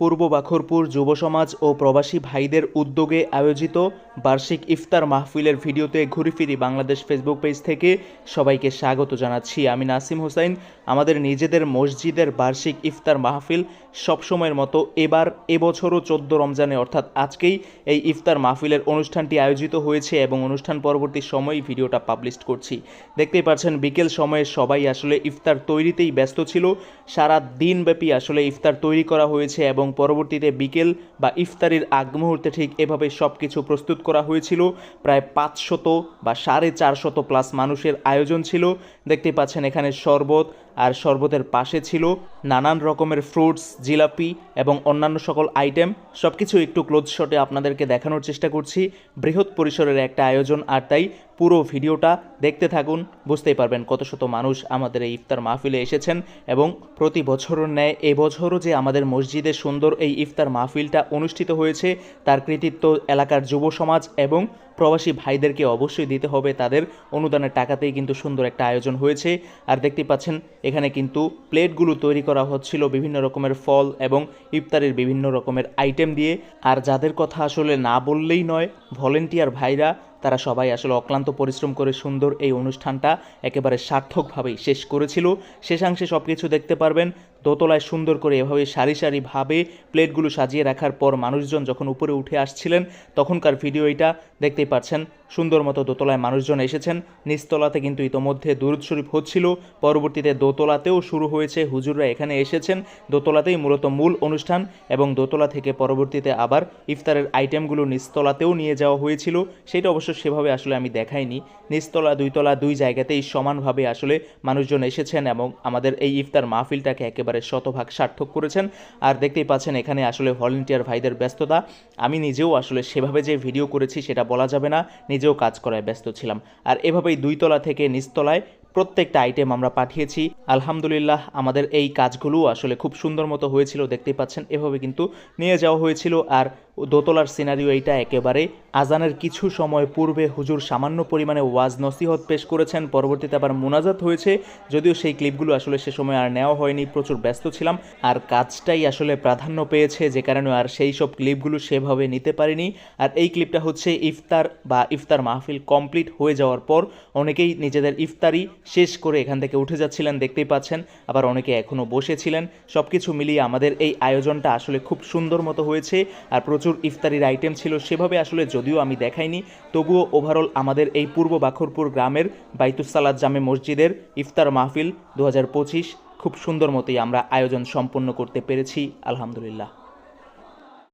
পূর্ব বাখরপুর যুব সমাজ ও প্রবাসী ভাইদের উদ্যোগে আয়োজিত বার্ষিক ইফতার মাহফিলের ভিডিওতে ঘুরিফিরি বাংলাদেশ ফেসবুক পেজ থেকে সবাইকে স্বাগত জানাচ্ছি। আমি নাসিম হোসাইন আমাদের নিজেদের মসজিদের বার্ষিক ইফতার মাহফিল সবসময়ের মতো এবার এবছরও চোদ্দ রমজানে, অর্থাৎ আজকেই এই ইফতার মাহফিলের অনুষ্ঠানটি আয়োজিত হয়েছে এবং অনুষ্ঠান পরবর্তী সময় ভিডিওটা পাবলিশ করছি। দেখতেই পাচ্ছেন, বিকেল সময়ে সবাই আসলে ইফতার তৈরিতেই ব্যস্ত ছিল। সারা দিনব্যাপী আসলে ইফতার তৈরি করা হয়েছে এবং পরবর্তীতে বিকেল বা ইফতারির আগ মুহূর্তে ঠিক এভাবে সব কিছু প্রস্তুত করা হয়েছিল। প্রায় পাঁচশত বা সাড়ে চারশত প্লাস মানুষের আয়োজন ছিল। দেখতে পাচ্ছেন এখানে শরবত আর শরবতের পাশে ছিল নানান রকমের ফ্রুটস জিলাপি এবং অন্যান্য সকল আইটেম সব কিছু একটু ক্লোজ শটে আপনাদেরকে দেখানোর চেষ্টা করছি। বৃহৎ পরিসরের একটা আয়োজন আর তাই পুরো ভিডিওটা দেখতে থাকুন, বুঝতেই পারবেন কত শত মানুষ আমাদের এই ইফতার মাহফিলে এসেছেন এবং প্রতি বছরের ন্যায় এবছরও যে আমাদের মসজিদে সুন্দর এই ইফতার মাহফিলটা অনুষ্ঠিত হয়েছে, তার কৃতিত্ব এলাকার যুব সমাজ এবং প্রবাসী ভাইদেরকে অবশ্যই দিতে হবে। তাদের অনুদানের টাকাতেই কিন্তু সুন্দর একটা আয়োজন হয়েছে। আর দেখতেই পাচ্ছেন, এখানে কিন্তু প্লেটগুলো তৈরি করা হচ্ছিল বিভিন্ন রকমের ফল এবং ইফতারের বিভিন্ন রকমের আইটেম দিয়ে। আর যাদের কথা আসলে না বললেই নয়, ভলেন্টিয়ার ভাইরা তারা সবাই আসলে অক্লান্ত পরিশ্রম করে সুন্দর এই অনুষ্ঠানটা একেবারে সার্থকভাবেই শেষ করেছিল। শেষাংশে সব কিছু দেখতে পারবেন। দোতলায় সুন্দর করে এভাবে সারি সারিভাবে প্লেটগুলো সাজিয়ে রাখার পর মানুষজন যখন উপরে উঠে আসছিলেন, তখনকার ভিডিও এটা দেখতেই পাচ্ছেন। সুন্দর মতো দোতলায় মানুষজন এসেছেন। নিচতলাতে কিন্তু ইতোমধ্যে দুরুদ শরীফ হচ্ছিল। পরবর্তীতে দোতলাতেও শুরু হয়েছে। হুজুররা এখানে এসেছেন। দোতলাতেই মূলত মূল অনুষ্ঠান এবং দোতলা থেকে পরবর্তীতে আবার ইফতারের আইটেমগুলো নিচতলাতেও নিয়ে যাওয়া হয়েছিল। সেটা অবশ্য সেভাবে আসলে আমি দেখাইনি। নিচতলা, দুইতলা দুই জায়গাতেই সমানভাবে আসলে মানুষজন এসেছেন এবং আমাদের এই ইফতার মাহফিলটাকে একেবারে শতভাগ সার্থক করেছেন। আর দেখতেই পাচ্ছেন এখানে আসলে ভলেন্টিয়ার ভাইদের ব্যস্ততা। আমি নিজেও আসলে সেভাবে যে ভিডিও করেছি সেটা বলা যাবে না, নিজেও কাজ করায় ব্যস্ত ছিলাম। আর এভাবেই দুইতলা থেকে নিচতলায় প্রত্যেকটা আইটেম আমরা পাঠিয়েছি। আলহামদুলিল্লাহ, আমাদের এই কাজগুলো আসলে খুব সুন্দর মতো হয়েছিল, দেখতেই পাচ্ছেন। এভাবে কিন্তু নিয়ে যাওয়া হয়েছিল। আর দোতলার সিনারিও এইটা একেবারে। আজানের কিছু সময় পূর্বে হুজুর সামান্য পরিমাণে ওয়াজ নসিহত পেশ করেছেন, পরবর্তীতে আবার মোনাজাত হয়েছে। যদিও সেই ক্লিপগুলো আসলে সে সময় আর নেওয়া হয়নি, প্রচুর ব্যস্ত ছিলাম। আর কাজটাই আসলে প্রাধান্য পেয়েছে, যে কারণে আর সেই সব ক্লিপগুলো সেভাবে নিতে পারিনি। আর এই ক্লিপটা হচ্ছে ইফতার বা ইফতার মাহফিল কমপ্লিট হয়ে যাওয়ার পর অনেকেই নিজেদের ইফতারি শেষ করে এখান থেকে উঠে যাচ্ছিলেন, দেখতেই পাচ্ছেন। আবার অনেকে এখনও বসেছিলেন। সব কিছু মিলিয়ে আমাদের এই আয়োজনটা আসলে খুব সুন্দর মতো হয়েছে। আর প্রচুর ইফতারির আইটেম ছিল, সেভাবে আসলে যদিও আমি দেখাইনি, তবুও ওভারঅল আমাদের এই পূর্ব বাখরপুর গ্রামের বাইতুসালাদ জামে মসজিদের ইফতার মাহফিল দু হাজার পঁচিশ খুব সুন্দর মতোই আমরা আয়োজন সম্পন্ন করতে পেরেছি, আলহামদুলিল্লাহ।